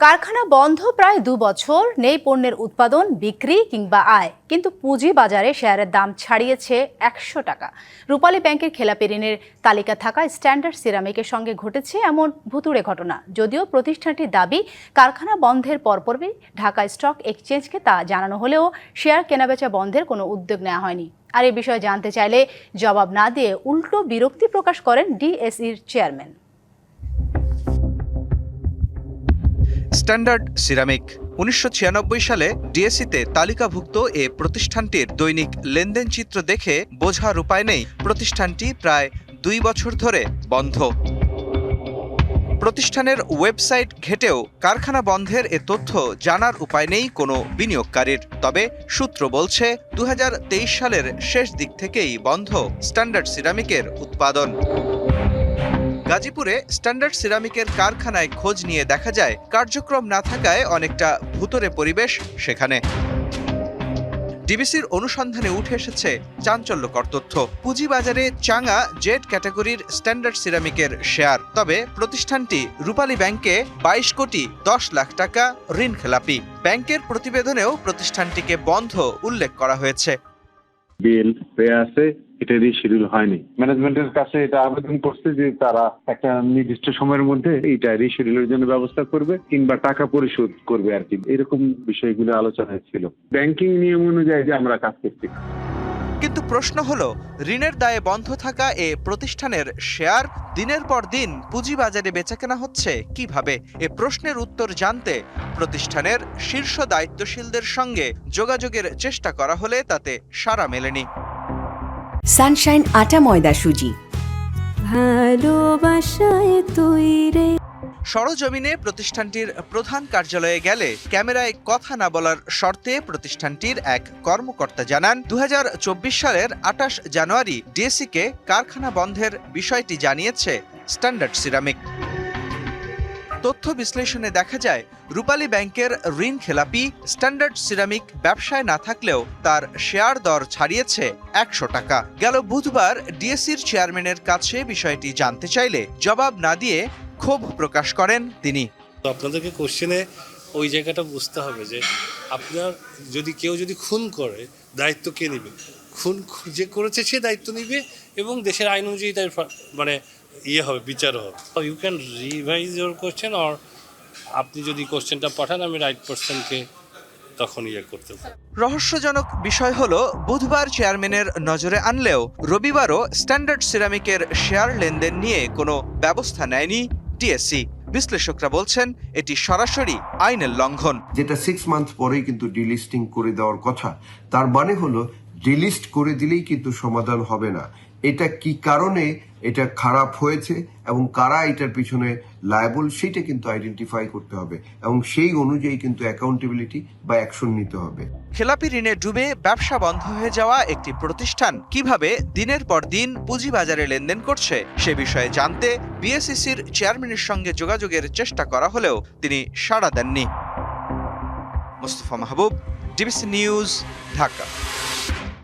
কারখানা বন্ধ প্রায় দু বছর, নেই পণ্যের উৎপাদন, বিক্রি কিংবা আয়। কিন্তু পুঁজি বাজারে শেয়ারের দাম ছাড়িয়েছে একশো টাকা। রূপালী ব্যাংকের খেলাপি ঋণের তালিকা থাকা স্ট্যান্ডার্ড সিরামিকের সঙ্গে ঘটেছে এমন ভুতুড়ে ঘটনা। যদিও প্রতিষ্ঠানটির দাবি, কারখানা বন্ধের পরপরই ঢাকা স্টক এক্সচেঞ্জকে তা জানানো হলেও শেয়ার কেনাবেচা বন্ধের কোনো উদ্যোগ নেওয়া হয়নি। আর এ বিষয়ে জানতে চাইলে জবাব না দিয়ে উল্টো বিরক্তি প্রকাশ করেন ডিএসইর চেয়ারম্যান। Standard ceramic. উনিশশো ছিয়ানব্বই সালে ডিএসিতে তালিকাভুক্ত এ প্রতিষ্ঠানটির দৈনিক লেনদেন চিত্র দেখে বোঝার উপায় নেই। প্রতিষ্ঠানটি প্রায় দুই বছর ধরে বন্ধ। প্রতিষ্ঠানের ওয়েবসাইট ঘেটেও কারখানা বন্ধের এ তথ্য জানার উপায় নেই কোনো বিনিয়োগকারীর। তবে সূত্র বলছে দু হাজার তেইশ সালের শেষ দিক থেকেই বন্ধ স্ট্যান্ডার্ড সিরামিকের উৎপাদন। গাজীপুরে স্ট্যান্ডার্ড সিরামিকের কারখানায় খোঁজ নিয়ে দেখা যায়, কার্যক্রম না থাকায় অনেকটা ভুতরে পরিবেশ সেখানে। ডিবিসির অনুসন্ধানে উঠে এসেছে চাঞ্চল্যকর তথ্য। পুঁজিবাজারে চাঙা জেড ক্যাটাগরির স্ট্যান্ডার্ড সিরামিকের শেয়ার, তবে প্রতিষ্ঠানটি রূপালী ব্যাংকে বাইশ কোটি দশ লাখ টাকা ঋণ খেলাপি ব্যাংকের প্রতিবেদনেও প্রতিষ্ঠানটিকে বন্ধ উল্লেখ করা হয়েছে। বিল পেয়ে আছে এটারই শিডিউল হয়নি। ম্যানেজমেন্টের কাছে এটা আবেদন করছে যে তারা একটা নির্দিষ্ট সময়ের মধ্যে এটা রিশিডিউলের জন্য ব্যবস্থা করবে, কিংবা টাকা পরিশোধ করবে আর কি। এরকম বিষয়গুলো আলোচনায় ছিল। ব্যাংকিং নিয়ম অনুযায়ী যে আমরা কাজ করছি। কিন্তু প্রশ্ন হলো ঋণের দায়ে বন্ধ থাকা এ প্রতিষ্ঠানের শেয়ার দিনের পর দিন পুঁজিবাজারে বেচাকেনা হচ্ছে কীভাবে? এ প্রশ্নের উত্তর জানতে প্রতিষ্ঠানের শীর্ষ দায়িত্বশীলদের সঙ্গে যোগাযোগের চেষ্টা করা হলে তাতে সাড়া মেলেনি। সানশাইন আটা ময়দা সুজি। ভালোবাসায় তৈরে সরজমিনে প্রতিষ্ঠানটির প্রধান কার্যালয়ে গেলে ক্যামেরায় কথা না বলার শর্তে প্রতিষ্ঠানটির এক কর্মকর্তা জানান দু হাজার চব্বিশ সালের আটাশ জানুয়ারি ডিএসিকে কারখানা বন্ধের বিষয়টি জানিয়েছে স্ট্যান্ডার্ড সিরামিক। তথ্য বিশ্লেষণে দেখা যায়, রূপালী ব্যাংকের ঋণ খেলাপি স্ট্যান্ডার্ড সিরামিক ব্যবসায় না থাকলেও তার শেয়ার দর ছাড়িয়েছে একশো টাকা। গেল বুধবার ডিএসির চেয়ারম্যানের কাছে বিষয়টি জানতে চাইলে জবাব না দিয়ে ক্ষোভ প্রকাশ করেন তিনি। তো আপনাদেরকে কোশ্চেনে ওই জায়গাটা বুঝতে হবে যে আপনার যদি কেউ যদি খুন করে দায়িত্ব কে নেবে? খুন যে করেছে সে দায়িত্ব নিবে এবং দেশের আইন অনুযায়ী তার মানে ইয়ে হবে বিচার হবে। You can revise your question or আপনি যদি কোশ্চেনটা পাঠান আমি রাইট পার্সনকে তখন ইয়ে করতে রহস্যজনক বিষয় হলো বুধবার চেয়ারম্যানের নজরে আনলেও রবিবারও স্ট্যান্ডার্ড সিরামিকের শেয়ার লেনদেন নিয়ে কোনো ব্যবস্থা নেয়নি ডিএসসি বিশ্লেষকরা বলছেন এটি সরাসরি আইনের লঙ্ঘন। যেটা সিক্স মান্থ পরেই কিন্তু ডিলিস্টিং করে দেওয়ার কথা। তার মানে হলো ডিলিস্ট করে দিলেই কিন্তু সমাধান হবে না। এটা কি কারণে এটা খারাপ হয়েছে এবং কারা এটার পিছনে লায়াবল সেটা কিন্তু আইডেন্টিফাই করতে হবে এবং সেই অনুযায়ী কিন্তু অ্যাকাউন্টেবিলিটি বা অ্যাকশন নিতে হবে। খেলাপি ঋণে ডুবে ব্যবসা বন্ধ হয়ে যাওয়া একটি প্রতিষ্ঠান কীভাবে দিনের পর দিন পুঁজিবাজারে লেনদেন করছে সে বিষয়ে জানতে বিএসইসির চেয়ারম্যানের সঙ্গে যোগাযোগের চেষ্টা করা হলেও তিনি সাড়া দেননি। Mostafa Mahbub, DBC news, Dhaka.